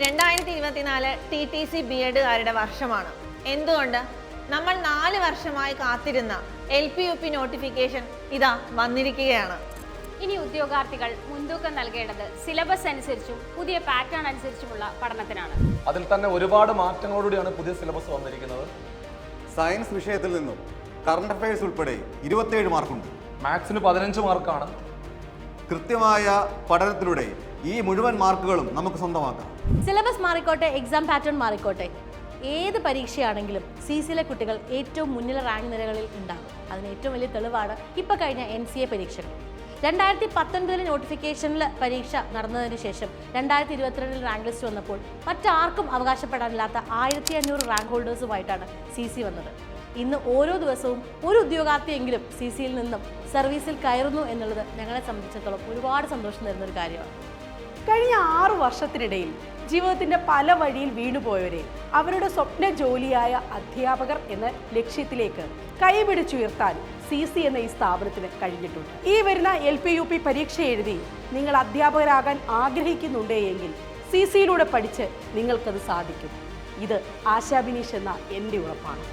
രണ്ടായിരത്തി ഇരുപത്തിനാല് T T C B എഡുകാരുടെ വർഷമാണ്. എന്തുകൊണ്ട്? നമ്മൾ നാല് വർഷമായി കാത്തിരുന്ന L P U P notification ഇതാ വന്നിരിക്കുകയാണ്. ഇനി ഉദ്യോഗാർത്ഥികൾ മുൻതൂക്കം നൽകേണ്ടത് സിലബസ് അനുസരിച്ചും പുതിയ പാറ്റേൺ അനുസരിച്ചുമുള്ള പഠനത്തിനാണ്. അതിൽ തന്നെ ഒരുപാട് മാറ്റങ്ങളോടുകൂടിയാണ് പുതിയ സിലബസ് വന്നിരിക്കുന്നത്. സയൻസ് വിഷയത്തിൽ നിന്നും കറണ്ട് അഫയേഴ്സ് ഉൾപ്പെടെ ഇരുപത്തേഴ് മാർക്കുണ്ട് മാത്സിന് പതിനഞ്ച് മാർക്കാണ് കൃത്യമായ പഠനത്തിലൂടെ ഈ മുഴുവൻ മാർക്കുകളും നമുക്ക് സ്വന്തമാക്കാം. സിലബസ് മാറിക്കോട്ടെ എക്സാം പാറ്റേൺ മാറിക്കോട്ടെ. ഏത് പരീക്ഷയാണെങ്കിലും സി സിയിലെ കുട്ടികൾ ഏറ്റവും മുന്നിലെ റാങ്ക് നിരകളിൽ ഉണ്ടാകും. അതിന് ഏറ്റവും വലിയ തെളിവാണ് ഇപ്പോൾ കഴിഞ്ഞ എൻ സി എ പരീക്ഷകൾ. രണ്ടായിരത്തി പത്തൊൻപതിലെ നോട്ടിഫിക്കേഷനിൽ പരീക്ഷ നടന്നതിന് ശേഷം രണ്ടായിരത്തി ഇരുപത്തിരണ്ടിൽ റാങ്ക് ലിസ്റ്റ് വന്നപ്പോൾ മറ്റാർക്കും അവകാശപ്പെടാനില്ലാത്ത ആയിരത്തി അഞ്ഞൂറ് റാങ്ക് ഹോൾഡേഴ്സുമായിട്ടാണ് സി സി വന്നത്. ഇന്ന് ഓരോ ദിവസവും ഒരു ഉദ്യോഗാർത്ഥിയെങ്കിലും സി സിയിൽ നിന്നും സർവീസിൽ കയറുന്നു എന്നുള്ളത് ഞങ്ങളെ സംബന്ധിച്ചിടത്തോളം ഒരുപാട് സന്തോഷം തരുന്ന ഒരു കാര്യമാണ്. കഴിഞ്ഞ ആറു വർഷത്തിനിടയിൽ ജീവിതത്തിന്റെ പല വഴിയിൽ വീണുപോയവരെ അവരുടെ സ്വപ്ന ജോലിയായ അധ്യാപകർ എന്ന ലക്ഷ്യത്തിലേക്ക് കൈപിടിച്ചുയർത്താൻ സി സി എന്ന ഈ സ്ഥാപനത്തിന് കഴിഞ്ഞിട്ടുണ്ട്. ഈ വരുന്ന എൽ പി യു പി പരീക്ഷ എഴുതി നിങ്ങൾ അധ്യാപകരാകാൻ ആഗ്രഹിക്കുന്നുണ്ടേ എങ്കിൽ സി സിയിലൂടെ പഠിച്ച് നിങ്ങൾക്കത് സാധിക്കും. ഇത് ആശാബിനീഷ് എന്ന എന്റെ ഉറപ്പാണ്.